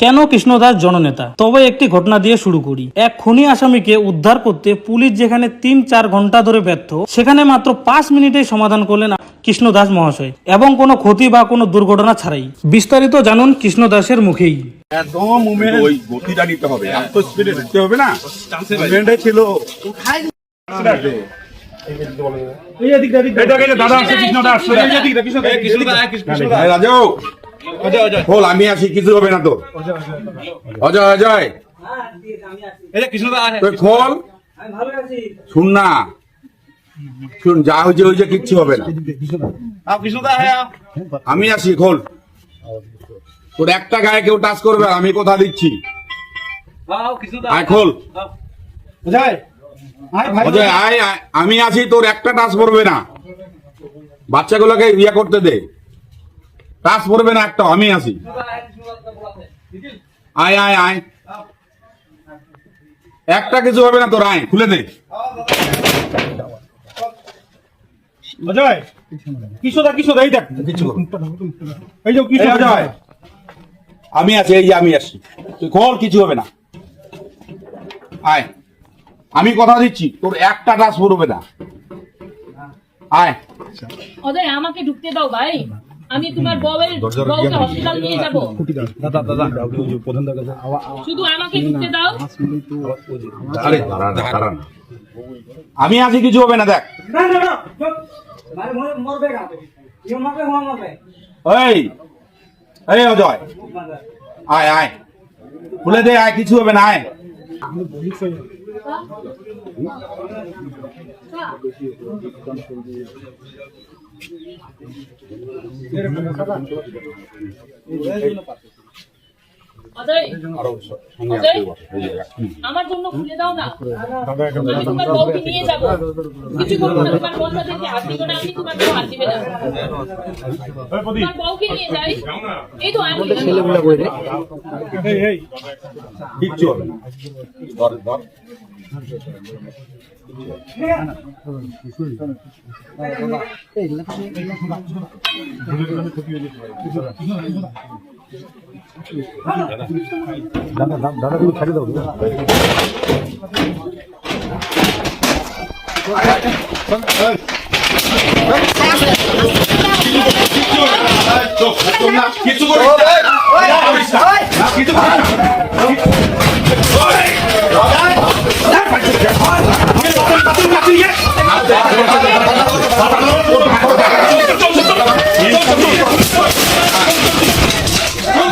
কেন কৃষ্ণদাস জননেতা? তবে একটি ঘটনা দিয়ে শুরু করি। এক খুনি আসামিকে উদ্ধার করতে পুলিশ যেখানে তিন চার ঘণ্টা ধরে ব্যর্থ সেখানে মাত্র পাঁচ মিনিটেই সমাধান করলেন কৃষ্ণদাস মহাশয় এবং কোনো ক্ষতি বা কোনো দুর্ঘটনা ছাড়াই। বিস্তারিত জানুন কৃষ্ণদাসের মুখেই। একদম মুভমেন্ট ওই গতিটা নিতে হবে এত স্পিডে ঢুকতে হবে না। মুভমেন্টে ছিল। দাদা আসছে কৃষ্ণদা আসছে। এই রাজু বল আমি আছি কিছু হবে না তো। অজয় অজয় খোল। শুন না। শুন যা হয়েছে হয়েছে কিচ্ছু হবে না। আমি আসি খোল। তোর একটা গায়ে কেউ টাচ করবে আমি কথা দিচ্ছি। আয় খোল। আমি আছি তোর একটা টাচ পড়বে না। বাচ্চাগুলোকে ইয়ে করতে দে। টাচ পড়বে না একটা আমি আছি। আয় আয় আয়। একটা কিছু হবে না তোর আয় খুলে দে। অজয় কিশোদা কিশোদা এই দেখ। কিছু এই যে কিশোর অজয় আমি আছি এই যে আমি আসি তুই খোল কিছু হবে না। আয়। আমি কথা দিচ্ছি তোর একটা টাচ পড়বে না। আয়। অজয় আমাকে ঢুকতে দাও ভাই। আমি তোমার বউয়ের বউকে হসপিটাল নিয়ে যাব দাদা দাদা প্রধান দাদা শুধু আমাকে ঢুকতে দাও আরে দাঁড়ান দাঁড়ান আমি আছি কিছু হবে না দেখ এই এই অজয় আয় আয় খুলে দে আয় কিছু হবে না আয় 내려가면 가다 안 좋아. আমার জন্য খুলে দাও না আমি তোমার বউকে নিয়ে যাব কিছু করব না তোমার বউকে হাত দিব না আমি তোমার বউ হাত দিবে না তোমার বউকে নিয়ে যাই এই তো আমি এই এই কিচ্ছু হবে না ধর ধর দাদা দাদা তুমি ছেড়ে দাও কিছু কিছু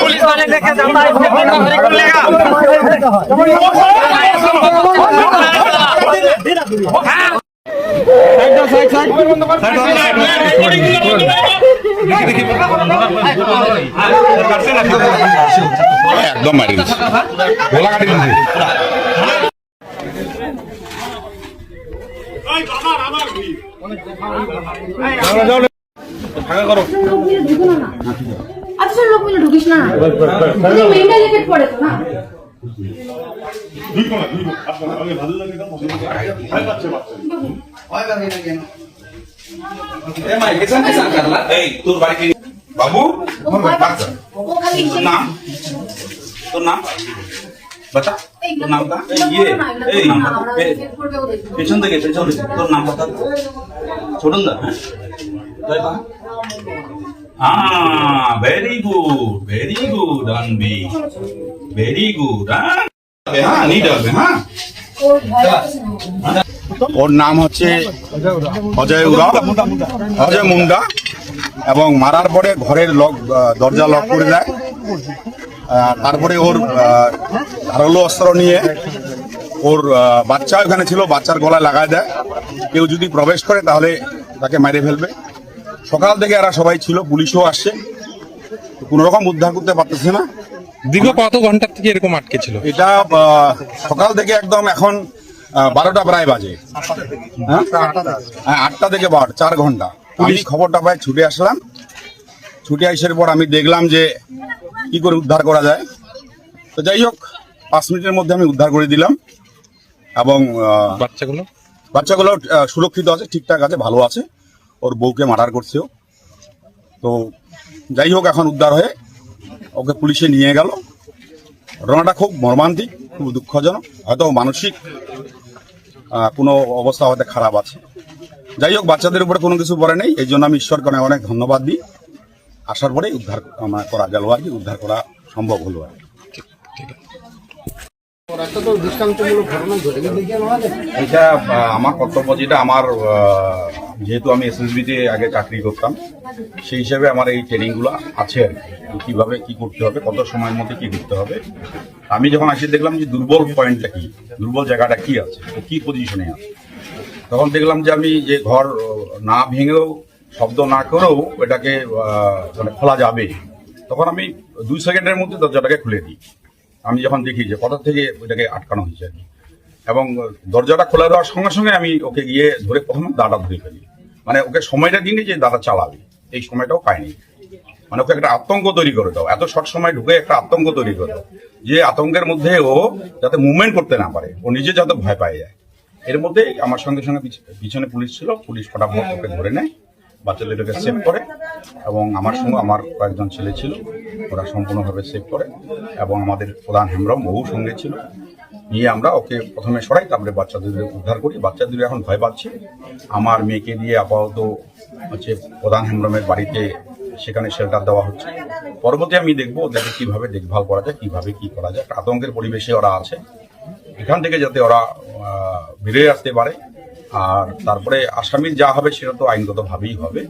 পুলিশ মানে দেখে একদম মারি গোলা কাটি ফাঁকা করো। আচ্ছা লোক মিলে ঢুকিস না। মেয়েটা জ্যাকেট পরে তো না। বাবু? নাম? তোর নাম? বাতা তোর নাম কা ইয়ে এই পেছন থেকে পেছন থেকে। তোর নাম বাতা ছোটন দা। হ্যাঁ ভেরি গুড ভেরি গুড আনবি ভেরি গুড হ্যাঁ হ্যাঁ নিট হবে হ্যাঁ ওর নাম হচ্ছে অজয় উরাও অজয় মুন্ডা। এবং মারার পরে ঘরের লক দরজা লক করে দেয়। তারপরে ওর ধারালো অস্ত্র নিয়ে ওর বাচ্চা ওখানে ছিল বাচ্চার গলায় লাগায় দেয়। কেউ যদি প্রবেশ করে তাহলে তাকে মেরে ফেলবে। সকাল থেকে এরা সবাই ছিল পুলিশও আসছে। কোন রকম উদ্ধার করতে পারতেছে না। দীর্ঘ কত ঘণ্টা থেকে এরকম আটকে ছিল? এটা সকাল থেকে একদম এখন বারোটা প্রায় বাজে। হ্যাঁ? হ্যাঁ, আটটা থেকে বার চার ঘণ্টা। আমি খবরটা পাই ছুটে আসলাম। ছুটে আসার পর আমি দেখলাম যে কি করে উদ্ধার করা যায়। তো যাই হোক পাঁচ মিনিটের মধ্যে আমি উদ্ধার করে দিলাম। এবং বাচ্চাগুলো? বাচ্চাগুলো সুরক্ষিত আছে ঠিকঠাক আছে ভালো আছে। ওর বউকে মার্ডার করছেও। তো যাই হোক, এখন উদ্ধার হয়ে ওকে পুলিশে নিয়ে গেল। ঘটনাটা খুব মর্মান্তিক, খুব দুঃখজনক। হয়তো মানসিক কোনো অবস্থা হয়তো খারাপ আছে। যাই হোক, বাচ্চাদের উপরে কোনো কিছু পড়ে নেই। এই জন্য আমি ঈশ্বরকে অনেক অনেক ধন্যবাদ দিই। আসার পরে উদ্ধার করা গেল আর কি, উদ্ধার করা সম্ভব হলো আর। এটা আমার কর্তব্য যেটা, আমার যেহেতু আমি এসএসবিতে আগে চাকরি করতাম, সেই হিসাবে আমার এই ট্রেনিংগুলো আছে আর কি কীভাবে কী করতে হবে, কত সময়ের মধ্যে কী করতে হবে। আমি যখন আসি, দেখলাম যে দুর্বল পয়েন্টটা কী, দুর্বল জায়গাটা কী আছে ও কি পজিশনে আছে। তখন দেখলাম যে আমি যে ঘর না ভেঙেও, শব্দ না করেও এটাকে মানে খোলা যাবে। তখন আমি দুই সেকেন্ডের মধ্যে দরজাটাকে খুলে দিই। আমি যখন দেখি যে কোথা থেকে ওইটাকে আটকানো হয়েছে আর কি। এবং দরজাটা খোলা দেওয়ার সঙ্গে সঙ্গে আমি ওকে গিয়ে ধরে প্রথমে দাদা ধরে ফেলি। মানে ওকে সময়টা দিইনি যে দাদা চালাবে, এই সময়টাও পাইনি মানে ওকে একটা আতঙ্ক তৈরি করে দাও। এত শর্ট সময় ঢুকে একটা আতঙ্ক তৈরি করে দাও যে আতঙ্কের মধ্যে ও যাতে মুভমেন্ট করতে না পারে, ও নিজে যাতে ভয় পায় যায়। এর মধ্যে আমার সঙ্গে সঙ্গে পিছনে পুলিশ ছিল, পুলিশ ফটাফট ওকে ধরে নেয় বাচ্চাদেরকে সেভ করে এবং আমার সঙ্গে আমার কয়েকজন ছেলে ছিল, ওরা সম্পূর্ণভাবে সেভ করে এবং আমাদের প্রধান হেমব্রম বহু সঙ্গে ছিল। নিয়ে আমরা ওকে প্রথমে সরাই, তারপরে বাচ্চাদের উদ্ধার করি। বাচ্চাদের এখন ভয় পাচ্ছে। আমার মেয়েকে দিয়ে আপাতত হচ্ছে প্রধান হেমব্রমের বাড়িতে সেখানে শেল্টার দেওয়া হচ্ছে। পরবর্তী আমি দেখব ওদেরকে কীভাবে দেখভাল করা যায়, কীভাবে কী করা যায়। আতঙ্কের পরিবেশে ওরা আছে। এখান থেকে যাতে ওরা বেরিয়ে আসতে পারে। আর তারপরে আসামির যা হবে সেটা তো আইনগতভাবেই হবে।